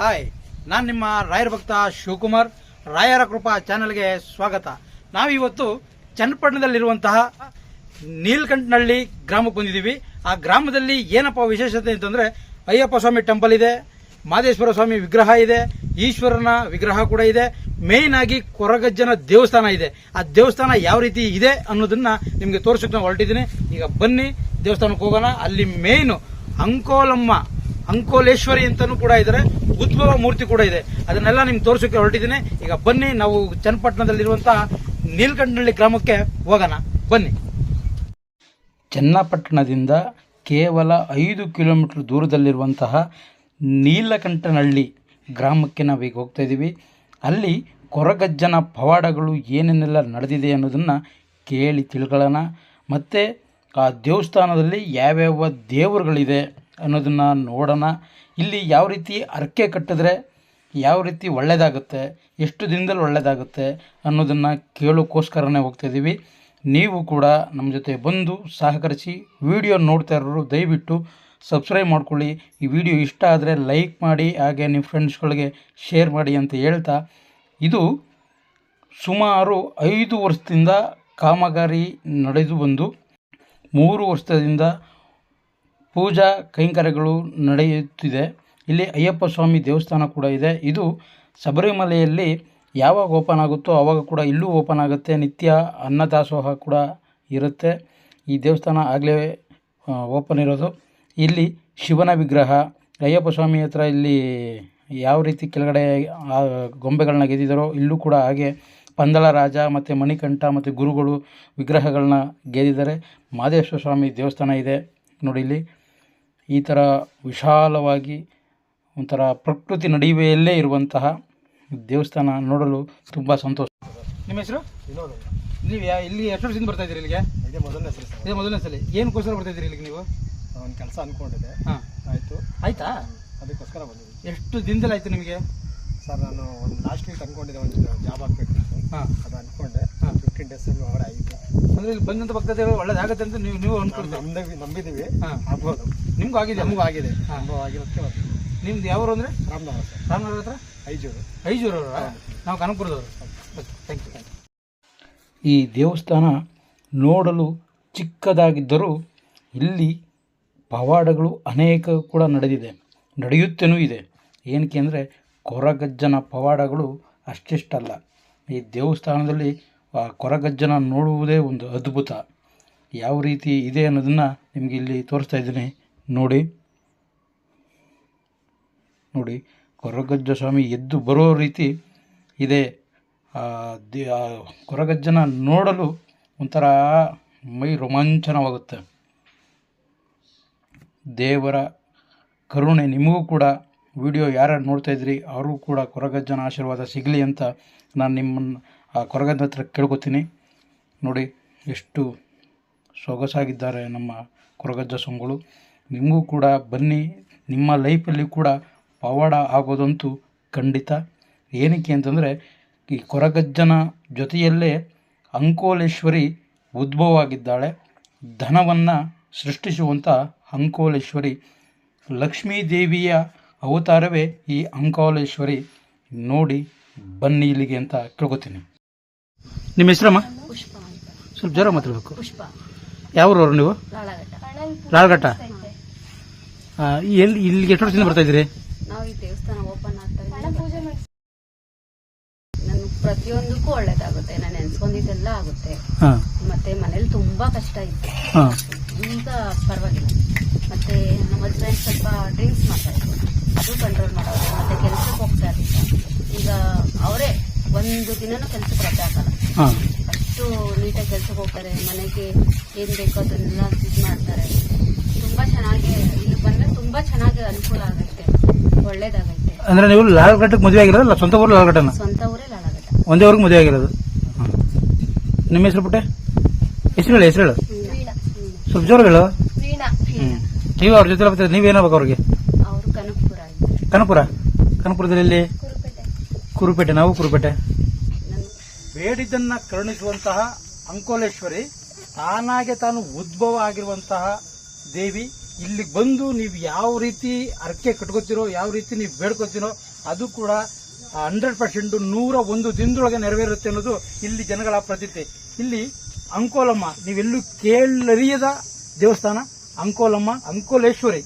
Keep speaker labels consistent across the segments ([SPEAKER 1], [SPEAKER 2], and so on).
[SPEAKER 1] Hi ನಾನು ನಿಮ್ಮ ರಾಯರ ಭಕ್ತ ಶಿವಕುಮಾರ್. ರಾಯರ ಕೃಪಾ ಚಾನೆಲ್ಗೆ ಸ್ವಾಗತ. ನಾವಿವತ್ತು ಚನ್ನಪಟ್ಟಣದಲ್ಲಿರುವಂತಹ ನೀಲ್ಕಂಠನಹಳ್ಳಿ ಗ್ರಾಮಕ್ಕೆ ಬಂದಿದ್ದೀವಿ. ಆ ಗ್ರಾಮದಲ್ಲಿ ಏನಪ್ಪ ವಿಶೇಷತೆ ಅಂತಂದ್ರೆ ಅಯ್ಯಪ್ಪ ಸ್ವಾಮಿ ಟೆಂಪಲ್ ಇದೆ, ಮಾದೇಶ್ವರ ಸ್ವಾಮಿ ವಿಗ್ರಹ ಇದೆ, ಈಶ್ವರನ ವಿಗ್ರಹ ಕೂಡ ಇದೆ ಮೇಯ್ನ್ ಆಗಿ ಕೊರಗಜ್ಜನ ದೇವಸ್ಥಾನ ಇದೆ. ಆ ದೇವಸ್ಥಾನ ಯಾವ ರೀತಿ ಇದೆ ಅನ್ನೋದನ್ನ ನಿಮಗೆ ತೋರಿಸೋಕೆ ಹೊರಟಿದ್ದೀನಿ. ಈಗ ಬನ್ನಿ, ದೇವಸ್ಥಾನಕ್ಕೆ ಹೋಗೋಣ. ಅಲ್ಲಿ ಮೇಯ್ನು ಅಂಕೋಲಮ್ಮ ಅಂಕೋಲೇಶ್ವರಿ ಅಂತಾನೂ ಕೂಡ ಇದ್ದಾರೆ ಉದ್ಭವ ಮೂರ್ತಿ ಕೂಡ ಇದೆ. ಅದನ್ನೆಲ್ಲ ನಿಮ್ಗೆ ತೋರಿಸೋಕೆ ಹೊರಟಿದ್ದೀನಿ. ಈಗ ಬನ್ನಿ, ನಾವು ಚನ್ನಪಟ್ಟಣದಲ್ಲಿರುವಂತಹ ನೀಲ್ಕಂಡಳ್ಳಿ ಗ್ರಾಮಕ್ಕೆ ಹೋಗೋಣ. ಬನ್ನಿ. ಚನ್ನಪಟ್ಟಣದಿಂದ ಕೇವಲ ಐದು ಕಿಲೋಮೀಟರ್ ದೂರದಲ್ಲಿರುವಂತಹ ನೀಲಕಂಠನಹಳ್ಳಿ ಗ್ರಾಮಕ್ಕೆ ನಾವೀಗ ಹೋಗ್ತಾ ಇದ್ದೀವಿ. ಅಲ್ಲಿ ಕೊರಗಜ್ಜನ ಪವಾಡಗಳು ಏನೇನೆಲ್ಲ ನಡೆದಿದೆ ಅನ್ನೋದನ್ನು ಕೇಳಿ ತಿಳ್ಕೊಳ್ಳೋಣ. ಮತ್ತು ಆ ದೇವಸ್ಥಾನದಲ್ಲಿ ಯಾವ್ಯಾವ ದೇವರುಗಳಿದೆ ಅನ್ನೋದನ್ನು ನೋಡೋಣ. ಇಲ್ಲಿ ಯಾವ ರೀತಿ ಹರಕೆ ಕಟ್ಟಿದ್ರೆ ಯಾವ ರೀತಿ ಒಳ್ಳೆಯದಾಗುತ್ತೆ ಎಷ್ಟು ದಿನದಲ್ಲಿ ಒಳ್ಳೆಯದಾಗುತ್ತೆ ಅನ್ನೋದನ್ನು ಕೇಳೋಕ್ಕೋಸ್ಕರನೇ ಹೋಗ್ತಾಯಿದ್ದೀವಿ ನೀವು ಕೂಡ ನಮ್ಮ ಜೊತೆ ಬಂದು ಸಹಕರಿಸಿ ವಿಡಿಯೋ ನೋಡ್ತಾ ಇರೋರು ದಯವಿಟ್ಟು ಸಬ್ಸ್ಕ್ರೈಬ್ ಮಾಡ್ಕೊಳ್ಳಿ. ಈ ವಿಡಿಯೋ ಇಷ್ಟ ಆದರೆ ಲೈಕ್ ಮಾಡಿ, ಹಾಗೆ ನಿಮ್ಮ ಫ್ರೆಂಡ್ಸ್ಗಳಿಗೆ ಶೇರ್ ಮಾಡಿ ಅಂತ ಹೇಳ್ತಾ, ಇದು ಸುಮಾರು ಐದು ವರ್ಷದಿಂದ ಕಾಮಗಾರಿ ನಡೆದು ಬಂದು ಮೂರು ವರ್ಷದಿಂದ ಪೂಜಾ ಕೈಂಕರ್ಯಗಳು ನಡೆಯುತ್ತಿದೆ. ಇಲ್ಲಿ ಅಯ್ಯಪ್ಪ ಸ್ವಾಮಿ ದೇವಸ್ಥಾನ ಕೂಡ ಇದೆ. ಇದು ಶಬರಿಮಲೆಯಲ್ಲಿ ಯಾವಾಗ ಓಪನ್ ಆಗುತ್ತೋ ಆವಾಗ ಕೂಡ ಇಲ್ಲೂ ಓಪನ್ ಆಗುತ್ತೆ. ನಿತ್ಯ ಅನ್ನದಾಸೋಹ ಕೂಡ ಇರುತ್ತೆ. ಈ ದೇವಸ್ಥಾನ ಆಗಲೇ ಓಪನ್ ಇರೋದು. ಇಲ್ಲಿ ಶಿವನ ವಿಗ್ರಹ. ಅಯ್ಯಪ್ಪ ಸ್ವಾಮಿ ಹತ್ರ ಇಲ್ಲಿ ಯಾವ ರೀತಿ ಕೆಳಗಡೆ ಗೊಂಬೆಗಳನ್ನ ಗೆದ್ದಿದ್ದಾರೋ ಇಲ್ಲೂ ಕೂಡ ಹಾಗೆ ಪಂದಳ ರಾಜ ಮತ್ತು ಮಣಿಕಂಠ ಮತ್ತು ಗುರುಗಳು ವಿಗ್ರಹಗಳನ್ನ ಗೆದ್ದಿದ್ದಾರೆ. ಮಾದೇಶ್ವರ ಸ್ವಾಮಿ ದೇವಸ್ಥಾನ ಇದೆ. ನೋಡಿ ಇಲ್ಲಿ ಈ ಥರ ವಿಶಾಲವಾಗಿ ಒಂಥರ ಪ್ರಕೃತಿ ನಡುವೆಯಲ್ಲೇ ಇರುವಂತಹ ದೇವಸ್ಥಾನ ನೋಡಲು ತುಂಬ ಸಂತೋಷ. ನಿಮ್ಮ ಹೆಸರು?
[SPEAKER 2] ವಿನೋದ್
[SPEAKER 1] ನೀವು ಯಾ ಇಲ್ಲಿ ಎಷ್ಟು ವರ್ಷದಿಂದ ಬರ್ತಾ ಇದ್ದೀರಿ ಇಲ್ಲಿಗೆ?
[SPEAKER 2] ಇದೇ ಮೊದಲನೇ ಸಲ ಸರ್.
[SPEAKER 1] ಇದೇ ಮೊದಲನೇ ಸಲ. ಏನಕ್ಕೋಸ್ಕರ ಬರ್ತಾ ಇದ್ದೀರಿ ಇಲ್ಲಿಗೆ ನೀವು?
[SPEAKER 2] ಒಂದು ಕೆಲಸ ಅಂದ್ಕೊಂಡಿದ್ದೆ
[SPEAKER 1] ಹಾಂ.
[SPEAKER 2] ಆಯಿತು.
[SPEAKER 1] ಆಯಿತಾ?
[SPEAKER 2] ಅದಕ್ಕೋಸ್ಕರ ಬಂದಿದ್ದೀನಿ.
[SPEAKER 1] ಎಷ್ಟು ದಿನದಲ್ಲಿ ಆಯಿತು ನಿಮಗೆ?
[SPEAKER 2] ಸರ್ ನಾನು ಒಂದು ಲಾಸ್ಟ್ ವೀಕ್ ಅಂದ್ಕೊಂಡಿದ್ದೆ ಒಂದು ಜಾಬ್ ಆಗಬೇಕು
[SPEAKER 1] ಹಾಂ.
[SPEAKER 2] ಅದು ಅಂದ್ಕೊಂಡೆ
[SPEAKER 1] ಹಾಂ.
[SPEAKER 2] ಫಿಫ್ಟೀನ್ ಡೇಸ್ ಒಳಗಡೆ ಆಯಿತು.
[SPEAKER 1] ಅಂದರೆ ಇಲ್ಲಿ ಬಂದಂತ ಪಕ್ಕದ ಒಳ್ಳೆಯದಾಗುತ್ತೆ ಅಂತ ನೀವು ನೀವು
[SPEAKER 2] ಅಂದ್ಕೊಂಡು ನಂಬಿದ್ದೀವಿ
[SPEAKER 1] ಹಾಂ.
[SPEAKER 2] ಆಗ್ಬೋದು.
[SPEAKER 1] ನಿಮ್ಗೂ ಆಗಿದೆ?
[SPEAKER 2] ನಮಗೂ ಆಗಿದೆ. ಅನುಭವ ಆಗಿರೋದಕ್ಕೆ
[SPEAKER 1] ನಿಮ್ದು ಯಾವ ಅಂದರೆ?
[SPEAKER 2] ರಾಮನಗರ ಸರ್.
[SPEAKER 1] ರಾಮನಗರ ಹತ್ರ?
[SPEAKER 2] ಐಜೂರು.
[SPEAKER 1] ಐಜೂರವ್ರ. ನಾವು ಕನಕಪುರದವರು. ಥ್ಯಾಂಕ್ ಯು ಈ ದೇವಸ್ಥಾನ ನೋಡಲು ಚಿಕ್ಕದಾಗಿದ್ದರೂ ಇಲ್ಲಿ ಪವಾಡಗಳು ಅನೇಕ ಕೂಡ ನಡೆದಿದೆ ನಡೆಯುತ್ತೇನೂ ಇದೆ. ಏನಕ್ಕೆ ಅಂದರೆ ಕೊರಗಜ್ಜನ ಪವಾಡಗಳು ಅಷ್ಟಿಷ್ಟಲ್ಲ. ಈ ದೇವಸ್ಥಾನದಲ್ಲಿ ಆ ಕೊರಗಜ್ಜನ ನೋಡುವುದೇ ಒಂದು ಅದ್ಭುತ. ಯಾವ ರೀತಿ ಇದೆ ಅನ್ನೋದನ್ನು ನಿಮಗೆ ಇಲ್ಲಿ ತೋರಿಸ್ತಾ ಇದ್ದೀನಿ. ನೋಡಿ. ನೋಡಿ, ಕೊರಗಜ್ಜ ಸ್ವಾಮಿ ಎದ್ದು ಬರೋ ರೀತಿ ಇದೆ. ಕೊರಗಜ್ಜನ ನೋಡಲು ಒಂಥರ ಮೈ ರೋಮಾಂಚನವಾಗುತ್ತೆ. ದೇವರ ಕರುಣೆ, ನಿಮಗೂ ಕೂಡ ವಿಡಿಯೋ ಯಾರ್ಯಾರು ನೋಡ್ತಾ ಇದ್ರಿ, ಅವ್ರಿಗೂ ಕೂಡ ಕೊರಗಜ್ಜನ ಆಶೀರ್ವಾದ ಸಿಗಲಿ ಅಂತ ನಾನು ನಿಮ್ಮನ್ನು, ಆ ಕೊರಗಜ್ಜನ ಹತ್ರ ಕೇಳ್ಕೊತೀನಿ. ನೋಡಿ, ಎಷ್ಟು ಸೊಗಸಾಗಿದ್ದಾರೆ ನಮ್ಮ ಕೊರಗಜ್ಜ ಸ್ವಾಮಿಗಳು. ನಿಮಗೂ ಕೂಡ ಬನ್ನಿ ನಿಮ್ಮ ಲೈಫಲ್ಲಿ ಕೂಡ ಪವಾಡ ಆಗೋದಂತೂ ಖಂಡಿತ. ಏನಕ್ಕೆ ಅಂತಂದರೆ ಈ ಕೊರಗಜ್ಜನ ಜೊತೆಯಲ್ಲೇ ಅಂಕೋಲೇಶ್ವರಿ ಉದ್ಭವ ಆಗಿದ್ದಾಳೆ ಧನವನ್ನು ಸೃಷ್ಟಿಸುವಂಥ ಅಂಕೋಲೇಶ್ವರಿ. ಲಕ್ಷ್ಮೀ ದೇವಿಯ ಅವತಾರವೇ ಈ ಅಂಕೋಲೇಶ್ವರಿ. ನೋಡಿ ಬನ್ನಿ ಇಲ್ಲಿಗೆ ಅಂತ ಕೇಳ್ಕೊತೀನಿ. ನಿಮ್ಮ ಹೆಸರಮ್ಮ? ಸ್ವಲ್ಪ ಜ್ವರ ಮಾತಾಡಬೇಕು. ಯಾವ್ರವ್ರು ನೀವು? ಲಾಲ್ಘಟ್ಟ ಎಲ್ಲಿ ಇಲ್ಲಿಗೆ ಎಷ್ಟು ವರ್ಷದಿಂದ ಬರ್ತಾ ಇದ್ದೀರಿ?
[SPEAKER 3] ನಾವು ಈ ದೇವಸ್ಥಾನ ಓಪನ್ ಆಗ್ತಾ ಇದೆ ನನ್ ಪ್ರತಿಯೊಂದಕ್ಕೂ ಒಳ್ಳೇದಾಗುತ್ತೆ. ನಾನು ನೆನ್ಸ್ಕೊಂಡಿದ್ದೆಲ್ಲ ಆಗುತ್ತೆ.
[SPEAKER 1] ಹಾಂ.
[SPEAKER 3] ಮತ್ತೆ ಮನೇಲಿ ತುಂಬಾ ಕಷ್ಟ ಇತ್ತು.
[SPEAKER 1] ಹಾ.
[SPEAKER 3] ಈಗ ಪರವಾಗಿಲ್ಲ. ಮತ್ತೆ ನಮ್ಮ ಹಸ್ಬೆಂಡ್ ಸ್ವಲ್ಪ ಡ್ರಿಂಕ್ಸ್ ಮಾಡ್ತಾ ಇದ್ರು ಅದು ಕಂಟ್ರೋಲ್ ಮಾಡೋದು. ಮತ್ತೆ ಕೆಲ್ಸಕ್ಕೆ ಹೋಗ್ತಾ ಇರ್ಲಿಲ್ಲ ಈಗ ಅವರೇ ಒಂದು ದಿನನೂ ಕೆಲ್ಸಕ್ಕೆ ರಜೆ ಹಾಕಲ್ಲ.
[SPEAKER 1] ಹಾಂ.
[SPEAKER 3] ಅಷ್ಟು ನೀಟಾಗಿ ಕೆಲ್ಸಕ್ಕೆ ಹೋಗ್ತಾರೆ. ಮನೆಗೆ ಏನ್ ಬೇಕೋ ಅದನ್ನೆಲ್ಲ ಇದು ಮಾಡ್ತಾರೆ. ತುಂಬಾ ಚೆನ್ನಾಗಿ ತುಂಬಾ ಚೆನ್ನಾಗಿ ಅನುಕೂಲ ಆಗೈತೆ ಒಳ್ಳೇದಾಗೈತೆ
[SPEAKER 1] ಅಂದ್ರೆ ನೀವು ಲಾಲ್ಘಟ್ಟಕ್ಕೆ ಮದುವೆ ಆಗಿರೋದಲ್ಲ? ಸ್ವಂತ ಊರು ಲಾಲ್ಘಟ್ಟನ
[SPEAKER 3] ಸ್ವಂತ ಊರೇ ಲಾಳಘಟ್ಟ
[SPEAKER 1] ಒಂದೇ ಊರಿಗೆ ಮದುವೆ ಆಗಿರೋದು. ಹಾಂ ನಿಮ್ಮ ಹೆಸರು ಪುಟ್ಟೆ? ಹೆಸರು ಹೇಳಿ ಹೆಸರು ಹೇಳು ಸ್ವಲ್ಪ ಜೋರು ಹೇಳು ಹ್ಞೂ ನೀವು ಅವ್ರ ಜೊತೆ ಬರ್ತೀರಿ ನೀವೇನಾಗಬೇಕು ಅವ್ರಿಗೆ?
[SPEAKER 3] ಅವರು ಕನಕಪುರ ಇದ್ದಾರೆ
[SPEAKER 1] ಕನಪುರ ಕನಪುರದಲ್ಲಿ ಎಲ್ಲಿ? ಕುರುಪೇಟೆ ನಾವು ಕುರುಪೇಟೆ.
[SPEAKER 3] ನನ್
[SPEAKER 1] ಬೇಡಿದ್ದನ್ನ ಕರುಣಿಸುವಂತಹ ಅಂಕೋಲೇಶ್ವರಿ ತಾನಾಗೆ ತಾನು ಉದ್ಭವ ಆಗಿರುವಂತಹ ದೇವಿ. ಇಲ್ಲಿಗೆ ಬಂದು ನೀವು ಯಾವ ರೀತಿ ಅರ್ಕೆ ಕಟ್ಕೋತಿರೋ, ಯಾವ ರೀತಿ ನೀವು ಬೇಡ್ಕೋತಿರೋ, ಅದು ಕೂಡ ಹಂಡ್ರೆಡ್ ಪರ್ಸೆಂಟ್ ನೂರ ಒಂದು ದಿನದೊಳಗೆ ನೆರವೇರುತ್ತೆ ಅನ್ನೋದು ಇಲ್ಲಿ ಜನಗಳ ಪ್ರತೀತಿ ಇಲ್ಲಿ ಅಂಕೋಲಮ್ಮ, ನೀವೆಲ್ಲೂ ಕೇಳರಿಯದ ದೇವಸ್ಥಾನ, ಅಂಕೋಲಮ್ಮ, ಅಂಕೋಲೇಶ್ವರಿ.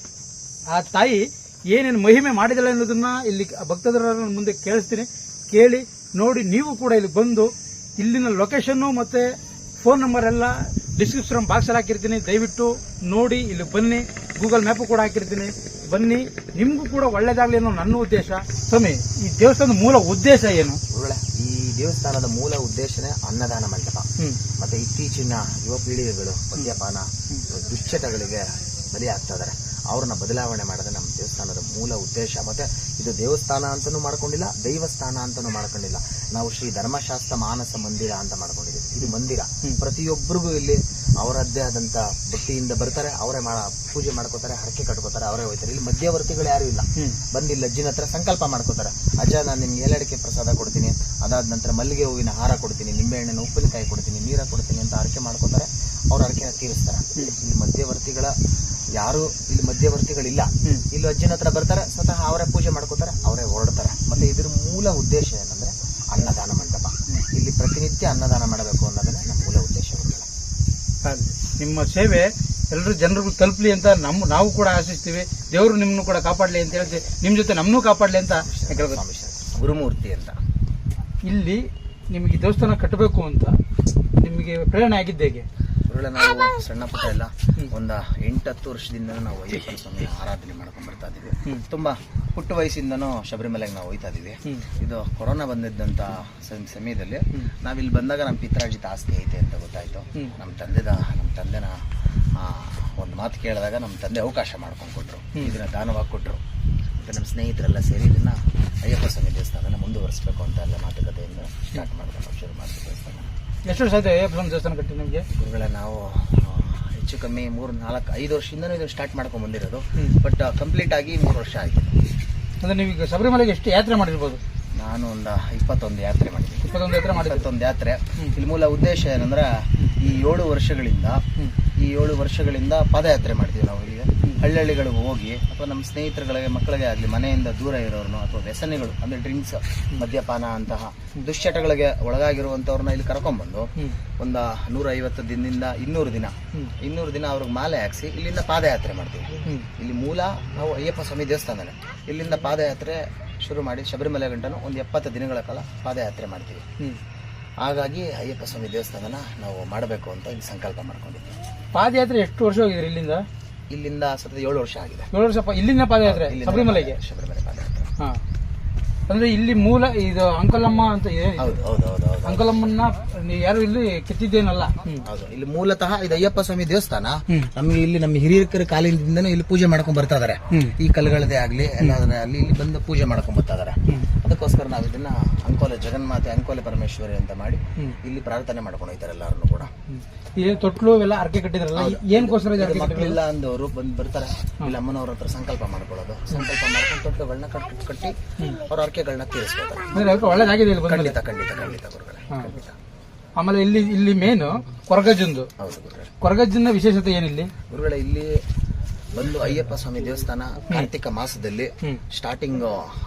[SPEAKER 1] ಆ ತಾಯಿ ಏನೇನು ಮಹಿಮೆ ಮಾಡಿದಳೆ ಅನ್ನೋದನ್ನ ಇಲ್ಲಿ ಭಕ್ತದರ ಮುಂದೆ ಕೇಳಿಸ್ತೀನಿ. ಕೇಳಿ ನೋಡಿ, ನೀವು ಕೂಡ ಇಲ್ಲಿ ಬಂದು ಇಲ್ಲಿನ ಲೊಕೇಶನ್ನು ಮತ್ತೆ ಫೋನ್ ನಂಬರ್ ಎಲ್ಲ ಡಿಸ್ಕ್ರಿಪ್ಷನ್ ಬಾಕ್ಸಲ್ಲಿ ಹಾಕಿರ್ತೀನಿ. ದಯವಿಟ್ಟು ನೋಡಿ ಇಲ್ಲಿ ಬನ್ನಿ. ಗೂಗಲ್ ಮ್ಯಾಪು ಕೂಡ ಹಾಕಿರ್ತೀನಿ. ಬನ್ನಿ. ನಿಮಗೂ ಕೂಡ ಒಳ್ಳೇದಾಗಲಿ ಅನ್ನೋ ನನ್ನ ಉದ್ದೇಶ. ಸ್ವಾಮಿ ಈ ದೇವಸ್ಥಾನದ ಮೂಲ ಉದ್ದೇಶ ಏನು?
[SPEAKER 4] ಈ ದೇವಸ್ಥಾನದ ಮೂಲ ಉದ್ದೇಶನೇ ಅನ್ನದಾನ ಮಂಟಪ. ಮತ್ತೆ ಇತ್ತೀಚಿನ ಯುವ ಪೀಳಿಗೆಗಳು ಮದ್ಯಪಾನ ದುಶ್ಚಟಗಳಿಗೆ ಬಲಿಯಾಗ್ತಾ ಇದಾರೆ ಅವ್ರನ್ನ ಬದಲಾವಣೆ ಮಾಡೋದೇ ನಮ್ಮ ದೇವಸ್ಥಾನದ ಮೂಲ ಉದ್ದೇಶ. ಮತ್ತೆ ಇದು ದೇವಸ್ಥಾನ ಅಂತಲೂ ಮಾಡ್ಕೊಂಡಿಲ್ಲ ದೈವಸ್ಥಾನ ಅಂತಲೂ ಮಾಡ್ಕೊಂಡಿಲ್ಲ. ನಾವು ಶ್ರೀ ಧರ್ಮಶಾಸ್ತ್ರ ಮಾನಸ ಮಂದಿರ ಅಂತ ಮಾಡ್ಕೊಂಡಿದ್ದೀವಿ. ಇದು ಮಂದಿರ. ಪ್ರತಿಯೊಬ್ಬರಿಗೂ ಇಲ್ಲಿ ಅವರದ್ದೇ ಆದಂತ ಭಕ್ತಿಯಿಂದ ಬರ್ತಾರೆ ಅವರೇ ಮಾಡ ಪೂಜೆ ಮಾಡ್ಕೋತಾರೆ ಹರಕೆ ಕಟ್ಕೋತಾರೆ ಅವರೇ ಹೋಗ್ತಾರೆ. ಇಲ್ಲಿ ಮಧ್ಯವರ್ತಿಗಳು ಯಾರು ಇಲ್ಲ. ಬಂದಿಲ್ಲ ಅಜ್ಜಿನ ಹತ್ರ ಸಂಕಲ್ಪ ಮಾಡ್ಕೋತಾರೆ. ಅಜ್ಜ ನಾನು ನಿಮ್ಗೆ ಏಲಡಿಕೆ ಪ್ರಸಾದ ಕೊಡ್ತೀನಿ. ಅದಾದ ನಂತರ ಮಲ್ಲಿಗೆ ಹೂವಿನ ಹಾರ ಕೊಡ್ತೀನಿ ನಿಂಬೆಹಣ್ಣಿನ ಉಪ್ಪಿನಕಾಯಿ ಕೊಡ್ತೀನಿ ನೀರ ಕೊಡ್ತೀನಿ ಅಂತ ಹರಕೆ ಮಾಡ್ಕೋತಾರೆ. ಅವ್ರ ಹರಕೆನ ತೀರಿಸ್ತಾರೆ. ಇಲ್ಲಿ ಮಧ್ಯವರ್ತಿಗಳ ಯಾರು ಇಲ್ಲಿ ಮಧ್ಯವರ್ತಿಗಳಿಲ್ಲ. ಇಲ್ಲಿ ಅಜ್ಜನ ಹತ್ರ ಬರ್ತಾರೆ ಸ್ವತಃ ಅವರೇ ಪೂಜೆ ಮಾಡ್ಕೋತಾರೆ ಅವರೇ ಹೊರಡ್ತಾರೆ. ಮತ್ತೆ ಇದ್ರ ಮೂಲ ಉದ್ದೇಶ ಏನಂದ್ರೆ ಅನ್ನದಾನ ಮಂಟಪ. ಇಲ್ಲಿ ಪ್ರತಿನಿತ್ಯ ಅನ್ನದಾನ ಮಾಡಬೇಕು ಅನ್ನೋದನ್ನ ನಮ್ಮ ಮೂಲ
[SPEAKER 1] ಉದ್ದೇಶ ನಿಮ್ಮ ಸೇವೆ ಎಲ್ಲರೂ ಜನರಿಗೂ ತಲುಪಲಿ ಅಂತ ನಮ್ಮ ನಾವು ಕೂಡ ಆಶಿಸ್ತೀವಿ. ದೇವರು ನಿಮ್ಮನ್ನು ಕೂಡ ಕಾಪಾಡಲಿ ಅಂತ ಹೇಳ್ತೀವಿ. ನಿಮ್ಮ ಜೊತೆ ನಮ್ಮನ್ನು ಕಾಪಾಡಲಿ ಅಂತ
[SPEAKER 4] ಗುರುಮೂರ್ತಿ ಅಂತ.
[SPEAKER 1] ಇಲ್ಲಿ ನಿಮಗೆ ದೇವಸ್ಥಾನ ಕಟ್ಟಬೇಕು ಅಂತ ನಿಮಗೆ ಪ್ರೇರಣೆ ಆಗಿದ್ದೇಗೆ ಹೇಗೆ?
[SPEAKER 4] ಗುರುಗಳ ನಾವು ಸಣ್ಣ ಪುಟ್ಟ ಎಲ್ಲ ಒಂದ ಎಂಟತ್ತು ವರ್ಷದಿಂದ ನಾವು ಅಯ್ಯಪ್ಪನ ಸ್ವಾಮಿ ಆರಾಧನೆ ಮಾಡ್ಕೊಂಡು ಬರ್ತಾ ಇದ್ದೀವಿ ತುಂಬಾ ಪುಟ್ಟ ವಯಸ್ಸಿಂದನೂ ಶಬರಿಮಲೆಗೆ ನಾವು ಹೋಯ್ತಾ ಇದೀವಿ. ಇದು ಕೊರೋನಾ ಬಂದಿದ್ದಂತ ಸಂ- ಸಮಯದಲ್ಲಿ ನಾವಿಲ್ಲಿ ಬಂದಾಗ ನಮ್ಮ ಪಿತ್ರಾರ್ಜಿತ ಆಸ್ತಿ ಐತೆ ಅಂತ ಗೊತ್ತಾಯ್ತು. ನಮ್ಮ ತಂದೆದ ನಮ್ಮ ತಂದೆನ ಒಂದು ಮಾತು ಕೇಳಿದಾಗ ನಮ್ಮ ತಂದೆ ಅವಕಾಶ ಮಾಡ್ಕೊಂಡು ಕೊಟ್ರು. ಇದನ್ನ ದಾನವಾಗಿ ಕೊಟ್ಟರು ಮತ್ತು ನಮ್ಮ ಸ್ನೇಹಿತರೆಲ್ಲ ಸೇರಿ ಇದನ್ನ ಅಯ್ಯಪ್ಪ ಸ್ವಾಮಿ ದೇವಸ್ಥಾನನ ಮುಂದುವರಿಸಬೇಕು ಅಂತ ಎಲ್ಲ ಮಾತುಕತೆಯಿಂದ ಸ್ಟಾರ್ಟ್ ಮಾಡ್ಕೊಂಡು ಶುರು ಮಾಡ್ತೀವಿ ದೇವಸ್ಥಾನ.
[SPEAKER 1] ಎಷ್ಟು ವರ್ಷ ಆಯ್ತು ಅಯ್ಯಪ್ಪ ಸ್ವಾಮಿ ದೇವಸ್ಥಾನ ಕಟ್ಟಿ ನಿಮಗೆ?
[SPEAKER 4] ಗುರುಗಳೇ ನಾವು ಹೆಚ್ಚು ಕಮ್ಮಿ ಮೂರು ನಾಲ್ಕು ಐದು ವರ್ಷದಿಂದನೂ ಇದನ್ನು ಸ್ಟಾರ್ಟ್ ಮಾಡ್ಕೊಂಡು ಬಂದಿರೋದು. ಬಟ್ ಕಂಪ್ಲೀಟ್ ಆಗಿ ಮೂರು ವರ್ಷ ಆಯಿತು.
[SPEAKER 1] ಅಂದರೆ ನೀವು ಈಗ ಶಬರಿಮಲೆಗೆ ಎಷ್ಟು ಯಾತ್ರೆ ಮಾಡಿರ್ಬೋದು?
[SPEAKER 4] ನಾನು ಒಂದು ಇಪ್ಪತ್ತೊಂದು ಯಾತ್ರೆ ಮಾಡಿದ್ದೀನಿ.
[SPEAKER 1] ಇಪ್ಪತ್ತೊಂದು ಯಾತ್ರೆ ಮಾಡಿದ್ರೆ
[SPEAKER 4] ಇಪ್ಪತ್ತೊಂದು ಯಾತ್ರೆ. ಇಲ್ಲಿ ಮೂಲ ಉದ್ದೇಶ ಏನಂದ್ರೆ ಈ ಏಳು ವರ್ಷಗಳಿಂದ ಈ ಏಳು ವರ್ಷಗಳಿಂದ ಪಾದಯಾತ್ರೆ ಮಾಡ್ತೀವಿ ನಾವು ಇಲ್ಲಿಗೆ ಹಳ್ಳಿಗಳಿಗೆ ಹೋಗಿ ಅಥವಾ ನಮ್ಮ ಸ್ನೇಹಿತರುಗಳಿಗೆ ಮಕ್ಕಳಿಗೆ ಆಗಲಿ ಮನೆಯಿಂದ ದೂರ ಇರೋರ್ನು ಅಥವಾ ವ್ಯಸನಿಗಳು ಅಂದ್ರೆ ಡ್ರಿಂಕ್ಸ್ ಮದ್ಯಪಾನ ಅಂತಹ ದುಶ್ಚಟಗಳಿಗೆ ಒಳಗಾಗಿರುವಂಥವ್ರನ್ನ ಇಲ್ಲಿ ಕರ್ಕೊಂಡ್ಬಂದು ಒಂದು ನೂರ ಐವತ್ತು ದಿನದಿಂದ ಇನ್ನೂರು ದಿನ ಇನ್ನೂರು ದಿನ ಅವ್ರಿಗೆ ಮಾಲೆ ಹಾಕ್ಸಿ ಇಲ್ಲಿಂದ ಪಾದಯಾತ್ರೆ ಮಾಡ್ತೀವಿ. ಇಲ್ಲಿ ಮೂಲ ನಾವು ಅಯ್ಯಪ್ಪ ಸ್ವಾಮಿ ದೇವಸ್ಥಾನನೇ. ಇಲ್ಲಿಂದ ಪಾದಯಾತ್ರೆ ಶುರು ಮಾಡಿ ಶಬರಿಮಲೆ ಗಂಟನು ಒಂದು ಎಪ್ಪತ್ತು ದಿನಗಳ ಕಾಲ ಪಾದಯಾತ್ರೆ ಮಾಡ್ತೀವಿ. ಹಾಗಾಗಿ ಅಯ್ಯಪ್ಪ ಸ್ವಾಮಿ ದೇವಸ್ಥಾನನ ನಾವು ಮಾಡಬೇಕು ಅಂತ ಇಲ್ಲಿ ಸಂಕಲ್ಪ ಮಾಡ್ಕೊಂಡಿದ್ವಿ
[SPEAKER 1] ಪಾದಯಾತ್ರೆ ಎಷ್ಟು ವರ್ಷ ಹೋಗಿದ್ರಿ ಇಲ್ಲಿಂದ?
[SPEAKER 4] ಇಲ್ಲಿಂದ ಸತತ ಏಳು ವರ್ಷ ಆಗಿದೆ.
[SPEAKER 1] ಏಳು ವರ್ಷ ಪ- ಇಲ್ಲಿಂದ ಪಾದಯಾತ್ರೆ?
[SPEAKER 4] ಇಲ್ಲಿಂದ
[SPEAKER 1] ಶಬರಿಮಲೆಗೆ?
[SPEAKER 4] ಶಬರಿಮಲೆ ಪಾದಯಾತ್ರೆ.
[SPEAKER 1] ಹಾ. ಅಂದ್ರೆ ಇಲ್ಲಿ ಮೂಲ ಇದು ಅಂಕಲಮ್ಮ ಅಂತ ಇದೆ
[SPEAKER 4] ಹೌದು ಹೌದು ಹೌದು ಹೌದು.
[SPEAKER 1] ಅಂಕಲಮ್ಮನ್ನ ಯಾರು ಇಲ್ಲಿ ಕೆತ್ತಿದ್ದೇನಲ್ಲ.
[SPEAKER 4] ಹೌದು. ಇಲ್ಲಿ ಮೂಲತಃ ಇದು ಅಯ್ಯಪ್ಪ ಸ್ವಾಮಿ ದೇವಸ್ಥಾನ. ನಮ್ಗೆ ಇಲ್ಲಿ ನಮ್ಮ ಹಿರಿಯರ ಕಾಲಿಂದನೇ ಇಲ್ಲಿ ಪೂಜೆ ಮಾಡ್ಕೊಂಡ್ ಬರ್ತಾ ಇದಾರೆ. ಈ ಕಲ್ಗಳದೇ ಆಗ್ಲಿ ಎಲ್ಲಾದ್ರೆ ಅಲ್ಲಿ ಇಲ್ಲಿ ಬಂದು ಪೂಜೆ ಮಾಡ್ಕೊಂಡ್ ಬರ್ತಾ ಇದಾರೆ. ಅದಕ್ಕೋಸ್ಕರ ನಾವು ಇದನ್ನ ಅಂಕೋಲೆ ಜಗನ್ಮಾತೆ ಅಂಕೋಲೆ ಪರಮೇಶ್ವರಿ ಅಂತ ಮಾಡಿ ಇಲ್ಲಿ ಪ್ರಾರ್ಥನೆ ಮಾಡ್ಕೊಂಡು ಹೋಗ್ತಾರೆ ಎಲ್ಲಾರು ಕೂಡ.
[SPEAKER 1] ಇಲ್ಲಿ ತೊಟ್ಲು ಎಲ್ಲ ಅರ್ಕೆ ಕಟ್ಟಿದ್ರಲ್ಲ ಏನ್ಕೋಸ್ಕರ?
[SPEAKER 4] ಮಕ್ಕಳಿಲ್ಲ ಅಂದವರು ಬಂದು ಬರ್ತಾರೆ. ಇಲ್ಲಿ ಅಮ್ಮನವ್ರ ಹತ್ರ ಸಂಕಲ್ಪ ಮಾಡ್ಕೊಳ್ಳೋದು. ಸಂಕಲ್ಪ ಮಾಡ್ಕೊಂಡು ತೊಟ್ಟುಗಳನ್ನ ಕಟ್ಟಿ ಕಟ್ಟಿ ಅವ್ರ ತೀರಿಸ್ಕೊತಾರೆ
[SPEAKER 1] ಅಂದ್ರೆ ಒಳ್ಳೇದಾಗಿದೆ ಇಲ್ಲಿ
[SPEAKER 4] ಖಂಡಿತ ಖಂಡಿತ ಖಂಡಿತ ಗುರುಗಳೇ ಖಂಡಿತ.
[SPEAKER 1] ಆಮೇಲೆ ಇಲ್ಲಿ ಇಲ್ಲಿ ಮೇನ್ ಕೊರಗಜ್ಜಂದು.
[SPEAKER 4] ಹೌದು ಗುರುಗಳೇ.
[SPEAKER 1] ಕೊರಗಜ್ಜನ ವಿಶೇಷತೆ ಏನಿಲ್ಲಿ?
[SPEAKER 4] ಗುರುಗಳೇ ಇಲ್ಲಿ ಬಂದು ಅಯ್ಯಪ್ಪ ಸ್ವಾಮಿ ದೇವಸ್ಥಾನ ಕಾರ್ತಿಕ ಮಾಸದಲ್ಲಿ ಸ್ಟಾರ್ಟಿಂಗ್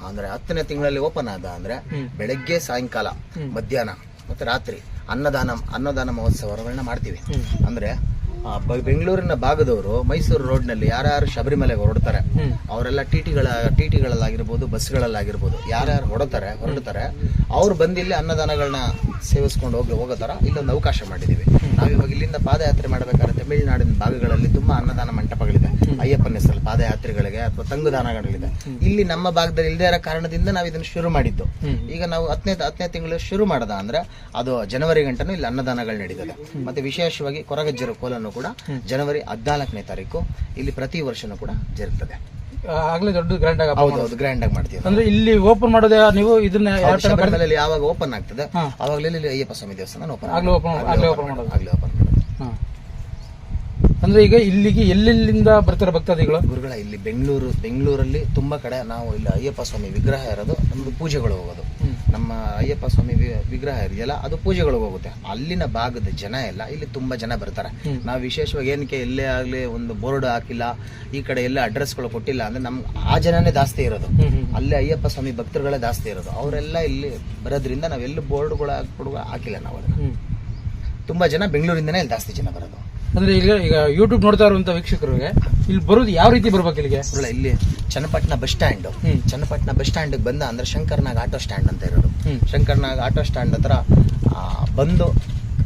[SPEAKER 4] ಅಂದ್ರೆ ಹತ್ತನೇ ತಿಂಗಳಲ್ಲಿ ಓಪನ್ ಆದ ಅಂದ್ರೆ ಬೆಳಗ್ಗೆ ಸಾಯಂಕಾಲ ಮಧ್ಯಾಹ್ನ ಮತ್ತೆ ರಾತ್ರಿ ಅನ್ನದಾನ ಅನ್ನದಾನ ಮಹೋತ್ಸವಗಳನ್ನ ಮಾಡ್ತೀವಿ. ಅಂದ್ರೆ ಬೆಂಗಳೂರಿನ ಭಾಗದವರು ಮೈಸೂರು ರೋಡ್ನಲ್ಲಿ ಯಾರ್ಯಾರು ಶಬರಿಮಲೆಗೆ ಹೊರಡ್ತಾರೆ ಅವರೆಲ್ಲ ಟಿಟಿಗಳ ಟಿಟಿಗಳಲ್ಲಾಗಿರ್ಬೋದು ಬಸ್ಗಳಲ್ಲಾಗಿರ್ಬೋದು ಯಾರ್ಯಾರು ಹೊರಡ್ತಾರೆ ಹೊರಡ್ತಾರೆ ಅವ್ರು ಬಂದು ಇಲ್ಲಿ ಅನ್ನದಾನಗಳನ್ನ ಸೇವಿಸ್ಕೊಂಡು ಹೋಗಿ ಹೋಗೋ ಥರ ಇಲ್ಲೊಂದು ಅವಕಾಶ ಮಾಡಿದೀವಿ. ನಾವು ಇವಾಗ ಇಲ್ಲಿಂದ ಪಾದಯಾತ್ರೆ ಮಾಡಬೇಕಾದ್ರೆ ತಮಿಳುನಾಡಿನ ಭಾಗಗಳಲ್ಲಿ ತುಂಬಾ ಅನ್ನದಾನ ಮಂಟಪಗಳಿದೆ. ಅಯ್ಯಪ್ಪನ ಹೆಸರು ಪಾದಯಾತ್ರೆಗಳಿಗೆ ಅಥವಾ ತಂಗುದಾನಗಳಿದೆ. ಇಲ್ಲಿ ನಮ್ಮ ಭಾಗದಲ್ಲಿ ಇಲ್ಲದೇ ಇರೋ ಕಾರಣದಿಂದ ನಾವು ಇದನ್ನು ಶುರು ಮಾಡಿದ್ದು. ಈಗ ನಾವು ಹತ್ತನೇ ಹತ್ತನೇ ತಿಂಗಳು ಶುರು ಮಾಡದ ಅಂದ್ರೆ ಅದು ಜನವರಿ ಗಂಟನೂ ಇಲ್ಲಿ ಅನ್ನದಾನಗಳು ನಡೀತದೆ ಮತ್ತೆ ವಿಶೇಷವಾಗಿ ಕೊರಗಜ್ಜರು ಕೋಲನ್ನು ಕೂಡ ಜನವರಿ ಹದಿನಾಲ್ಕನೇ ತಾರೀಕು ಇಲ್ಲಿ ಪ್ರತಿ ವರ್ಷನೂ ಕೂಡ ಜರುಗ್ತದೆ.
[SPEAKER 1] ಆಗ್ಲೇ ದೊಡ್ಡ ಗ್ರ್ಯಾಂಡ್ ಆಗಿ
[SPEAKER 4] ಹೌದು ಹೌದು ಗ್ರ್ಯಾಂಡ್ ಆಗಿ ಮಾಡ್ತೀವಿ
[SPEAKER 1] ಅಂದ್ರೆ ಇಲ್ಲಿ ಓಪನ್ ಮಾಡೋದೇ ನೀವು ಇದನ್ನ ಯಾವ
[SPEAKER 4] ಶಬರಿಮಲೆಯಲ್ಲಿ ಯಾವಾಗ ಓಪನ್ ಆಗ್ತದೆ ಆವಾಗಲೇ ಇಲ್ಲಿ ಅಯ್ಯಪ್ಪ ಸ್ವಾಮಿ ದೇವಸ್ಥಾನ ಓಪನ್
[SPEAKER 1] ಆಗ್ಲೇ ಓಪನ್ ಆಗ್ಲೇ open ಮಾಡೋದು.
[SPEAKER 4] ಆಗ್ಲೇ ಓಪನ್ ಮಾಡೋದು.
[SPEAKER 1] ಹಾ. ಅಂದ್ರೆ ಈಗ ಇಲ್ಲಿಗೆ ಎಲ್ಲೆಲ್ಲಿಂದ ಬರ್ತಾರೆ ಭಕ್ತಾದಿಗಳು?
[SPEAKER 4] ಗುರುಗಳ ಇಲ್ಲಿ ಬೆಂಗಳೂರು ಬೆಂಗಳೂರಲ್ಲಿ ತುಂಬಾ ಕಡೆ ನಾವು ಇಲ್ಲಿ ಅಯ್ಯಪ್ಪ ಸ್ವಾಮಿ ವಿಗ್ರಹ ಇರೋದು ನಮ್ದು ಪೂಜೆಗಳು ಹೋಗೋದು. ನಮ್ಮ ಅಯ್ಯಪ್ಪ ಸ್ವಾಮಿ ವಿ- ವಿಗ್ರಹ ಇದೆಯಲ್ಲ ಅದು ಪೂಜೆಗಳಿಗೆ ಹೋಗುತ್ತೆ. ಅಲ್ಲಿನ ಭಾಗದ ಜನ ಎಲ್ಲ ಇಲ್ಲಿ ತುಂಬಾ ಜನ ಬರ್ತಾರೆ. ನಾವು ವಿಶೇಷವಾಗಿ ಏನಕ್ಕೆ ಎಲ್ಲೇ ಆಗಲಿ ಒಂದು ಬೋರ್ಡ್ ಹಾಕಿಲ್ಲ ಈ ಕಡೆ ಎಲ್ಲ ಅಡ್ರೆಸ್ಗಳು ಕೊಟ್ಟಿಲ್ಲ ಅಂದ್ರೆ ನಮ್ ಆ ಜನನೇ ಜಾಸ್ತಿ ಇರೋದು. ಅಲ್ಲೇ ಅಯ್ಯಪ್ಪ ಸ್ವಾಮಿ ಭಕ್ತರುಗಳೇ ಜಾಸ್ತಿ ಇರೋದು. ಅವರೆಲ್ಲ ಇಲ್ಲಿ ಬರೋದ್ರಿಂದ ನಾವೆಲ್ಲೂ ಬೋರ್ಡ್ಗಳು ಹಾಕಿಲ್ಲ ನಾವು ಅದನ್ನ. ತುಂಬಾ ಜನ ಬೆಂಗಳೂರಿಂದನೇ ಇಲ್ಲಿ ಜಾಸ್ತಿ ಜನ ಬರೋದು.
[SPEAKER 1] ಅಂದ್ರೆ ಈಗ ಈಗ ಯೂಟ್ಯೂಬ್ ನೋಡ್ತಾ ಇರುವಂತ ವೀಕ್ಷಕರಿಗೆ ಇಲ್ಲಿ ಬರೋದು ಯಾವ ರೀತಿ ಬರ್ಬೇಕು ಇಲ್ಲಿಗೆ?
[SPEAKER 4] ಇಲ್ಲ ಇಲ್ಲಿ ಚನ್ನಪಟ್ಟಣ ಬಸ್ ಸ್ಟ್ಯಾಂಡ್.
[SPEAKER 1] ಹ್ಮ್.
[SPEAKER 4] ಚನ್ನಪಟ್ಟಣ ಬಸ್ ಸ್ಟ್ಯಾಂಡ್ ಬಂದ ಅಂದ್ರೆ ಶಂಕರ್ನಾಗ್ ಆಟೋ ಸ್ಟ್ಯಾಂಡ್ ಅಂತ ಇರೋದು.
[SPEAKER 1] ಹ್ಮ್.
[SPEAKER 4] ಶಂಕರ್ನಾಗ್ ಆಟೋ ಸ್ಟ್ಯಾಂಡ್ ಹತ್ರ ಆ, ಬಂದು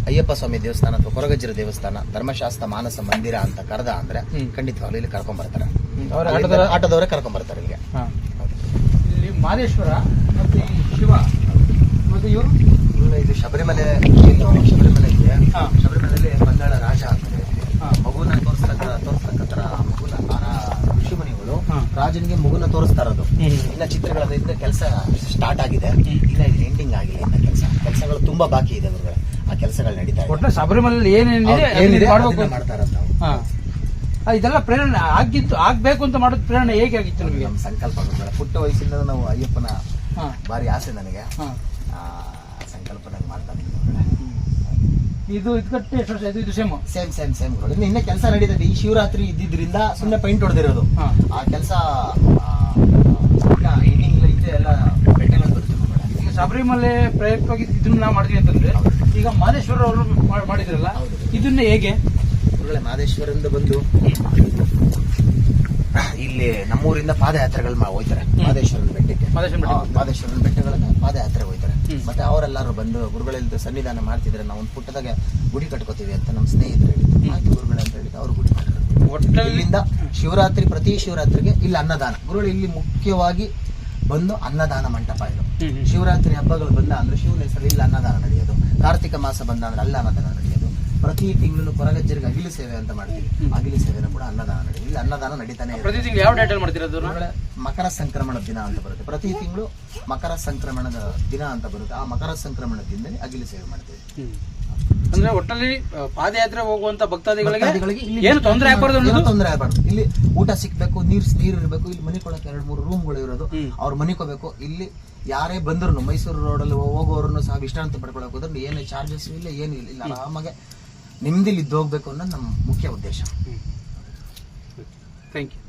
[SPEAKER 4] ಅಯ್ಯಪ್ಪ ಸ್ವಾಮಿ ದೇವಸ್ಥಾನ ಅಥವಾ ಕೊರಗಜ್ಜರ ದೇವಸ್ಥಾನ ಧರ್ಮಶಾಸ್ತ್ರ ಮಾನಸ ಮಂದಿರ ಅಂತ ಕರೆದ ಅಂದ್ರೆ
[SPEAKER 1] ಹ್ಮ್.
[SPEAKER 4] ಖಂಡಿತವಾಗ್ಲೂ ಇಲ್ಲಿ ಕರ್ಕೊಂಡ್ ಬರ್ತಾರೆ.
[SPEAKER 1] ಅವ್ರ ಆಟೋದವರ-
[SPEAKER 4] ಆಟೋದವರೇ ಕರ್ಕೊಂಡ್ ಬರ್ತಾರೆ ಇಲ್ಲಿಗೆ.
[SPEAKER 1] ಹಾ. ಇಲ್ಲಿ ಮಾದೇಶ್ವರ ಮತ್ತೆ ಈ ಶಿವ. ಮತ್ತೆ ಇವರು?
[SPEAKER 4] ಇದು ಶಬರಿಮಲೆ ಶಬರಿಮಲೆ ಇದೆ.
[SPEAKER 1] ಹಾ.
[SPEAKER 4] ಶಬರಿಮಲೆಯಲ್ಲಿ ಬಂಗಾಳ ರಾಜ ಅಂತ. ತೋರ್ಸ್ತಕ್ಕ ತೋರ್ಸ್ತಕ್ಕಂತರ ಮಗುನ ಆ ಋಷಿಮುನಿಗಳು. ರಾಜನಿಗೆ ಮಗುನ ತೋರಿಸ್ತಾ ಇರೋದು. ಇನ್ನ ಚಿತ್ರಗಳ ಕೆಲಸ ಸ್ಟಾರ್ಟ್ ಆಗಿದೆ. ಇನ್ನ ಎಂಡಿಂಗ್ ಆಗಿಲ್ಲ ಇನ್ನ ಕೆಲಸ. ಕೆಲಸಗಳು ತುಂಬಾ ಬಾಕಿ ಇದೆ ಗುರುಗಳೇ. ಆ ಕೆಲಸಗಳು ನಡೀತಾ ಇದೆ.
[SPEAKER 1] ಒಟ್ಟು ಶಬರಿಮಲೆಯಲ್ಲಿ ಏನೇನಿದೆ
[SPEAKER 4] ಅವ್ರು
[SPEAKER 1] ಮಾಡ್ಬೇಕು
[SPEAKER 4] ಅದನ್ನ
[SPEAKER 1] ಅಂತ-
[SPEAKER 4] ಮಾಡ್ತಾ ಇರೋದು ನಾವು.
[SPEAKER 1] ಇದೆಲ್ಲ ಪ್ರೇರಣೆ ಆಗಿತ್ತು ಆಗ್ಬೇಕು ಅಂತ ಮಾಡೋದು ಪ್ರೇರಣೆ ಹೇಗೆ ಆಗಿತ್ತು ನಮಗೆ?
[SPEAKER 4] ನಮ್ಮ ಸಂಕಲ್ಪ ಪುಟ್ಟ ವಯಸ್ಸಿಂದ ನಾವು ಅಯ್ಯಪ್ಪನ. ಭಾರಿ ಆಸೆ ನನಗೆ. ಸಂಕಲ್ಪದಾಗ ಮಾಡ್ತಾ ಇದ್ದೀನಿ ಗುರುಗಳೇ.
[SPEAKER 1] ಇದು ಇದು ಕಟ್ಟಿ ಎಷ್ಟು ವರ್ಷ ಇದು ಇದು ಸೇಮ್
[SPEAKER 4] ಸೇಮ್ ಸೇಮ್ ಸೇಮ್ ಇನ್ನು ಇನ್ನೂ ಕೆಲಸ ನಡೀತದೆ ಈ ಶಿವರಾತ್ರಿ ಇದ್ದಿದ್ರಿಂದ ಸುಮ್ಮನೆ ಪೈಂಟ್ ಹೊಡೆದಿರೋದು. ಆ ಕೆಲಸ ಇದೆ ಎಲ್ಲ ಬೆಟ್ಟೆಲ್ಲ ಬರುತ್ತೆ ಗುರುಗಳೇ.
[SPEAKER 1] ಈಗ ಶಬರಿಮಲೆ ಪ್ರಯುಕ್ತವಾಗಿ ಇದನ್ನ ನಾವು ಮಾಡಿದ್ವಿ ಅಂತಂದ್ರೆ ಈಗ ಮಾದೇಶ್ವರ ಅವರು ಮಾಡಿದ್ರಲ್ಲ
[SPEAKER 4] ಹೌದು.
[SPEAKER 1] ಇದನ್ನ ಹೇಗೆ?
[SPEAKER 4] ಗುರುಗಳೇ ಮಾದೇಶ್ವರಿಂದ ಬಂದು ಇಲ್ಲಿ ನಮ್ಮೂರಿಂದ ಪಾದಯಾತ್ರೆಗಳು ಹೋಯ್ತಾರೆ. ಮಹದೇಶ್ವರನ ಬೆಟ್ಟಕ್ಕೆ. ಮಹದೇಶ್ವರನ ಬೆಟ್ಟಗಳನ್ನ ಪಾದಯಾತ್ರೆ ಹೋಯ್ತಾರೆ. ಮತ್ತೆ ಅವರೆಲ್ಲರೂ ಬಂದು ಗುರುಗಳಿಂದ ಸನ್ನಿಧಾನ ಮಾಡ್ತಿದ್ರೆ ನಾವು ಒಂದು ಪುಟ್ಟದಾಗ ಗುಡಿ ಕಟ್ಕೋತೀವಿ ಅಂತ ನಮ್ಮ ಸ್ನೇಹಿತರು ಹೇಳಿದ್ರು. ಆಯ್ತು ಗುರುಗಳು ಅಂತ ಹೇಳಿದ್ರು. ಅವರು ಗುಡಿ
[SPEAKER 1] ಒಟ್ಟಲ್ಲಿ
[SPEAKER 4] ಇಲ್ಲಿಂದ ಶಿವರಾತ್ರಿ ಪ್ರತಿ ಶಿವರಾತ್ರಿಗೆ ಇಲ್ಲಿ ಅನ್ನದಾನ. ಗುರುಗಳು ಇಲ್ಲಿ ಮುಖ್ಯವಾಗಿ ಬಂದು ಅನ್ನದಾನ ಮಂಟಪ ಇದು. ಶಿವರಾತ್ರಿ ಹಬ್ಬಗಳು ಬಂದ ಅಂದ್ರೆ ಶಿವನ ಹೆಸರು ಇಲ್ಲಿ ಅನ್ನದಾನ ನಡೆಯೋದು. ಕಾರ್ತಿಕ ಮಾಸ ಬಂದ ಅಂದ್ರೆ ಅಲ್ಲಿ ಅನ್ನದಾನ ನಡೆಯೋದು. ಪ್ರತಿ ತಿಂಗಳು ಕೊರಗಜ್ಜರಿಗೆ ಅಗಿಲು ಸೇವೆ ಅಂತ ಮಾಡ್ತೀವಿ. ಅಗಿಲು ಸೇವೆನ ಕೂಡ ಅನ್ನದಾನ ನಡೆಯುತ್ತೆ ಇಲ್ಲಿ ಅನ್ನದಾನ ನಡೀತಾನೆ.
[SPEAKER 1] ಪ್ರತಿ ತಿಂಗಳು ಯಾವ ಡೇಟಲ್ಲಿ ಮಾಡ್ತೀರಾ ಅದನ್ನ?
[SPEAKER 4] ಮಕರ ಸಂಕ್ರಮಣದ ದಿನ ಅಂತ ಬರುತ್ತೆ. ಪ್ರತಿ ತಿಂಗಳು ಮಕರ ಸಂಕ್ರಮಣದ ದಿನ ಅಂತ ಬರುತ್ತೆ. ಆ ಮಕರ ಸಂಕ್ರಮಣದ ದಿನದಲ್ಲಿ ಅಗಿಲು ಸೇವೆ ಮಾಡ್ತೀವಿ.
[SPEAKER 1] ಅಂದ್ರೆ ಒಟ್ಟಲ್ಲಿ ಆ, ಪಾದಯಾತ್ರೆ ಹೋಗುವಂತ ಭಕ್ತಾದಿಗಳಿಗೆ
[SPEAKER 4] ಭಕ್ತಾದಿಗಳಿಗೆ ಇಲ್ಲಿ
[SPEAKER 1] ಏನು ತೊಂದರೆ ಆಗ್ಬಾರ್ದು
[SPEAKER 4] ಏನು
[SPEAKER 1] ಅನ್ನೋದು
[SPEAKER 4] ತೊಂದರೆ ಆಗ್ಬಾರ್ದು. ಇಲ್ಲಿ ಊಟ ಸಿಕ್ಬೇಕು ನೀರ್ ನೀರ್ ಇರಬೇಕು ಇಲ್ಲಿ ಮನೆ ಕೊಡಕ್ಕೆ ಎರಡು ಮೂರು ರೂಮ್ಗಳು ಇರೋದು. ಅವ್ರ ಮನೆ ಮನಿಕೋಬೇಕು ಇಲ್ಲಿ ಯಾರೇ ಬಂದ್ರು ಮೈಸೂರು ರೋಡಲ್ಲಿ ಹೋಗೋರನ್ನು ಸಹ ವಿಶ್ರಾಂತಿ ಪಡ್ಕೊಳಕ್ ಹೋದ್ರೆ ಏನು ಚಾರ್ಜಸ್ ಇಲ್ಲ ಏನು ಇಲ್ಲ ಇಲ್ಲ ಆರಾಮಾಗೆ ನಿಮ್ದಿಲ್ಲಿ ಇದ್ದು ಹೋಗ್ಬೇಕು ಅನ್ನೋದು ನಮ್ಮ ಮುಖ್ಯ ಉದ್ದೇಶ.
[SPEAKER 1] Thank you